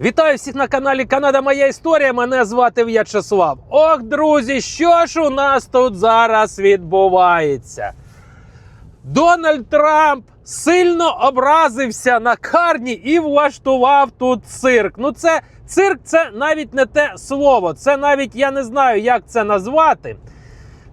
Вітаю всіх на каналі Канада Моя Історія. Мене звати В'ячеслав. Ох, друзі, що ж у нас тут зараз відбувається? Дональд Трамп сильно образився на карні і влаштував тут цирк. Ну, це цирк це навіть не те слово. Це навіть я не знаю, як це назвати.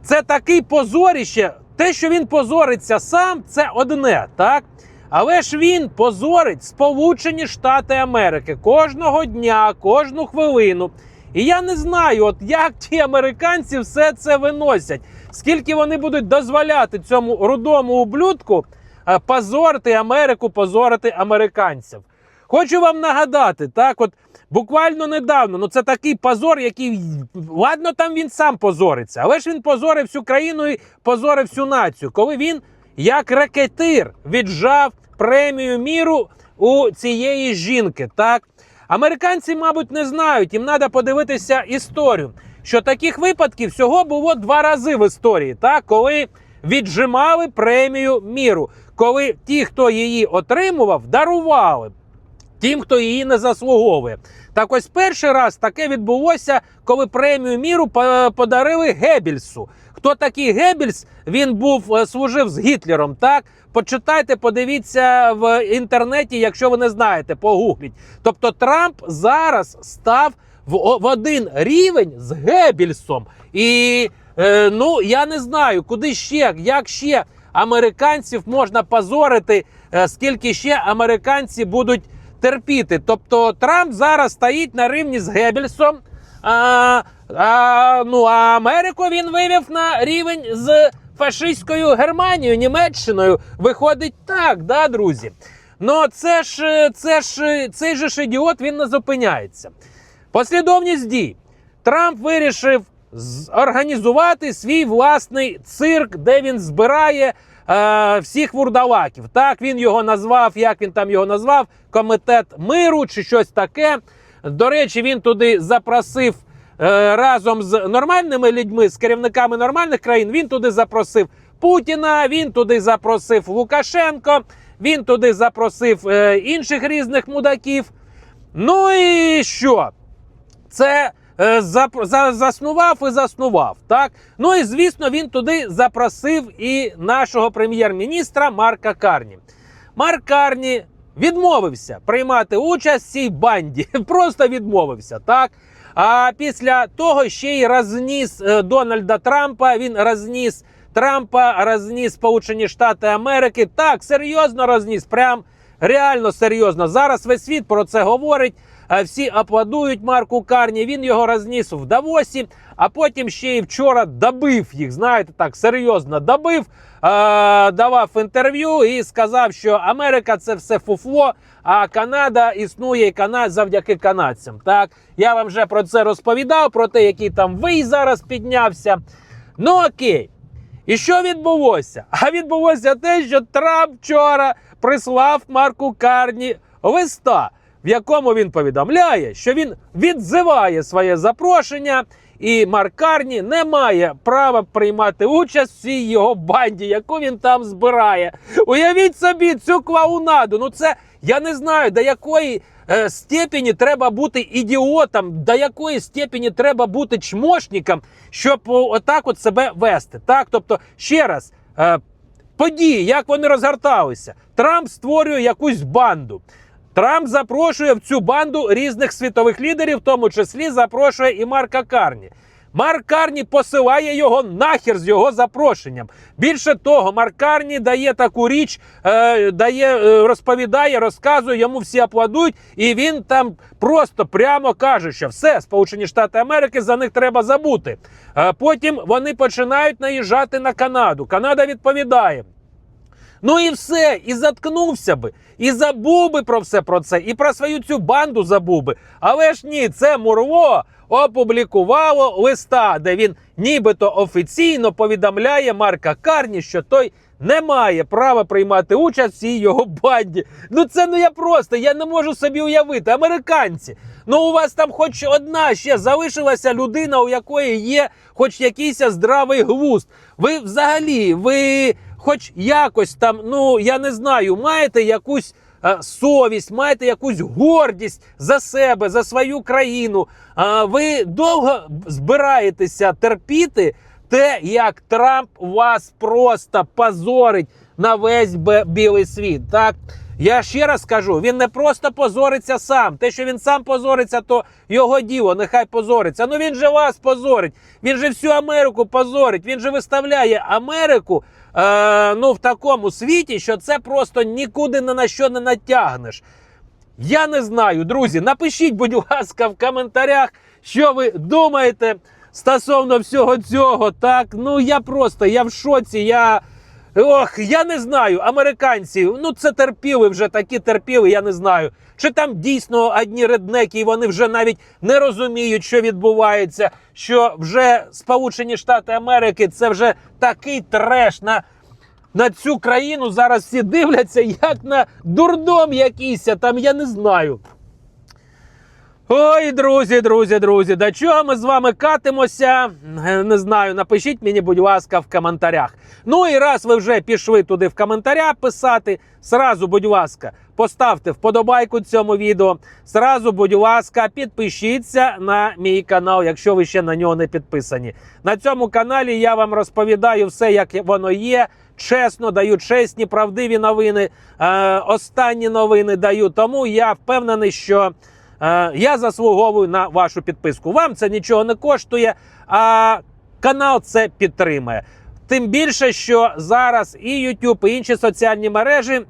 Це такий позоріще. Те, що він позориться сам, це одне, так? Але ж він позорить Сполучені Штати Америки кожного дня, кожну хвилину. І я не знаю, от як ті американці все це виносять. Скільки вони будуть дозволяти цьому рудому ублюдку е, позорити Америку, позорити американців. Хочу вам нагадати, так, от буквально недавно, ну це такий позор, який ладно, там він сам позориться, але ж він позорив всю країну і позорив всю націю, коли він як ракетир віджав премію міру у цієї жінки. Так американці, мабуть, не знають. Їм треба подивитися історію. Що таких випадків всього було два рази в історії, так коли віджимали премію міру, коли ті, хто її отримував, дарували тим, хто її не заслуговує. Так ось перший раз таке відбулося, коли премію міру подарили Геббельсу. Хто такий Геббельс? Він був е, служив з Гітлером. Так почитайте, подивіться в інтернеті, якщо ви не знаєте, погугліть. Тобто Трамп зараз став в, в один рівень з Геббельсом. І е, ну я не знаю, куди ще, як ще американців можна позорити, е, скільки ще американці будуть терпіти. Тобто Трамп зараз стоїть на рівні з Геббельсом. А, а, ну, а Америку він вивів на рівень з фашистською Германією, Німеччиною. Виходить так, да, друзі? Ну, це ж, це ж цей же ж ідіот він не зупиняється. Послідовність дій. Трамп вирішив організувати свій власний цирк, де він збирає е, всіх вурдалаків. Так він його назвав, як він там його назвав, комітет миру чи щось таке. До речі, він туди запросив е, разом з нормальними людьми, з керівниками нормальних країн. Він туди запросив Путіна, він туди запросив Лукашенко, він туди запросив е, інших різних мудаків. Ну і що? Це е, зап- за- заснував і заснував. Так? Ну і звісно, він туди запросив і нашого прем'єр-міністра Марка Карні. Марк Карні відмовився приймати участь в цій банді. Просто відмовився. так? А після того ще й розніс е, Дональда Трампа. Він розніс Трампа, розніс Сполучені Штати Америки. Так, серйозно розніс. Прям реально серйозно. Зараз весь світ про це говорить. Всі аплодують Марку Карні. Він його розніс в Давосі, а потім ще й вчора добив їх. Знаєте, так серйозно добив, давав інтерв'ю і сказав, що Америка це все фуфло, а Канада існує і Канада завдяки канадцям. Так я вам вже про це розповідав, про те, який там вий зараз піднявся. Ну окей. І що відбулося? А відбулося те, що Трамп вчора прислав Марку Карні листа, в якому він повідомляє, що він відзиває своє запрошення, і Марк Карні не має права приймати участь в цій його банді, яку він там збирає. Уявіть собі цю клоунаду. Ну це я не знаю, до якої е, степені треба бути ідіотом, до якої степені треба бути чмошником, щоб отак от себе вести. Так, тобто, ще раз. Е, Події, як вони розгорталися. Трамп створює якусь банду. Трамп запрошує в цю банду різних світових лідерів, в тому числі запрошує і Марка Карні. Марк Карні посилає його нахер з його запрошенням. Більше того, Марк Карні дає таку річ, е, дає, е, розповідає, розказує, йому всі аплодують, і він там просто прямо каже, що все, Сполучені Штати Америки за них треба забути. Е, потім вони починають наїжджати на Канаду. Канада відповідає. Ну і все, і заткнувся би, і забув би про все про це, і про свою цю банду забув би. Але ж ні, це Мурло опублікувало листа, де він нібито офіційно повідомляє Марка Карні, що той не має права приймати участь в цій його банді. Ну це ну я просто я не можу собі уявити. Американці. Ну у вас там хоч одна ще залишилася людина, у якої є хоч якийсь здравий глузд. Ви взагалі, ви хоч якось там, ну я не знаю, маєте якусь е, совість, маєте якусь гордість за себе, за свою країну. Ви довго збираєтеся терпіти те, як Трамп вас просто позорить на весь білий світ. Так я ще раз кажу, він не просто позориться сам. Те, що він сам позориться, то його діло, нехай позориться. Ну він же вас позорить. Він же всю Америку позорить. Він же виставляє Америку е, ну, в такому світі, що це просто нікуди ні на що не натягнеш. Я не знаю, друзі. Напишіть, будь ласка, в коментарях, що ви думаєте стосовно всього цього. Так, ну я просто я в шоці. Я ох, я не знаю. Американці, ну це терпіли вже такі терпіли. Я не знаю. Чи там дійсно одні реднеки, і вони вже навіть не розуміють, що відбувається. Що вже Сполучені Штати Америки це вже такий треш на на цю країну зараз всі дивляться, як на дурдом якийсь, там я не знаю. Ой, друзі, друзі, друзі, до чого ми з вами катимося? Е, Не знаю. Напишіть мені, будь ласка, в коментарях. Ну і раз ви вже пішли туди в коментарях писати, сразу, будь ласка, поставте вподобайку цьому відео. Сразу, будь ласка, підпишіться на мій канал, якщо ви ще на нього не підписані. На цьому каналі я вам розповідаю все, як воно є. Чесно, даю чесні, правдиві новини. Е, останні новини даю. Тому я впевнений, що. Е, Я заслуговую на вашу підписку. Вам це нічого не коштує, а канал це підтримує. Тим більше, що зараз і YouTube, і інші соціальні мережі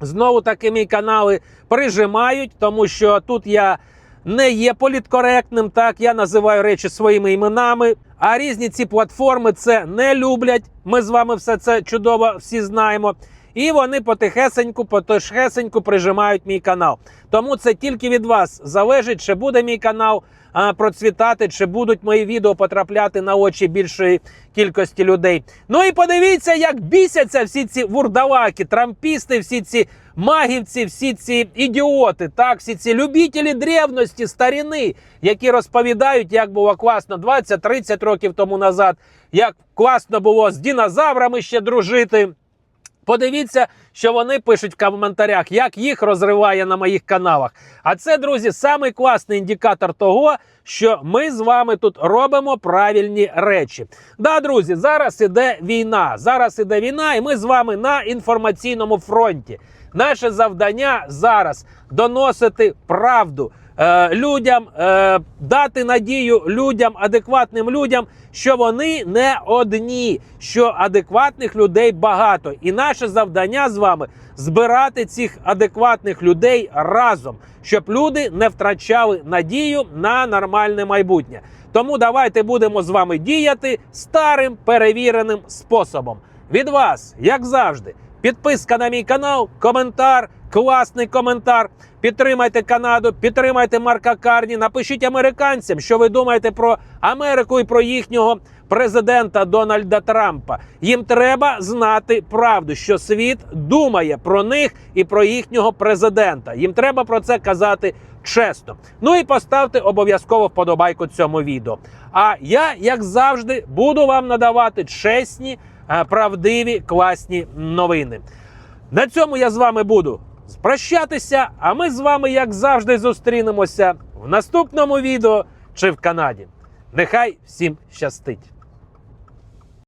знову таки мій канали прижимають, тому що тут я не є політкоректним. Так я називаю речі своїми іменами. А різні ці платформи це не люблять. Ми з вами все це чудово всі знаємо. І вони потихесеньку, потихесеньку прижимають мій канал. Тому це тільки від вас залежить, чи буде мій канал а, процвітати, чи будуть мої відео потрапляти на очі більшої кількості людей. Ну і подивіться, як бісяться всі ці вурдалаки, трампісти, всі ці магівці, всі ці ідіоти, так, всі ці любителі древності, старіни, які розповідають, як було класно 20-30 років тому назад, як класно було з динозаврами ще дружити. Подивіться, що вони пишуть в коментарях, як їх розриває на моїх каналах. А це, друзі, самий класний індикатор того, що ми з вами тут робимо правильні речі. Да, друзі, зараз іде війна. Зараз іде війна, і ми з вами на інформаційному фронті. Наше завдання зараз доносити правду. Е, Людям е, дати надію людям, адекватним людям, що вони не одні, що адекватних людей багато. І наше завдання з вами збирати цих адекватних людей разом, щоб люди не втрачали надію на нормальне майбутнє. Тому давайте будемо з вами діяти старим перевіреним способом. Від вас, як завжди, підписка на мій канал, коментар, класний коментар. Підтримайте Канаду, підтримайте Марка Карні. Напишіть американцям, що ви думаєте про Америку і про їхнього президента Дональда Трампа. Їм треба знати правду, що світ думає про них і про їхнього президента. Їм треба про це казати чесно. Ну і поставте обов'язково вподобайку цьому відео. А я, як завжди, буду вам надавати чесні, правдиві, класні новини. На цьому я з вами буду прощатися. А ми з вами, як завжди, зустрінемося в наступному відео чи в Канаді. Нехай всім щастить!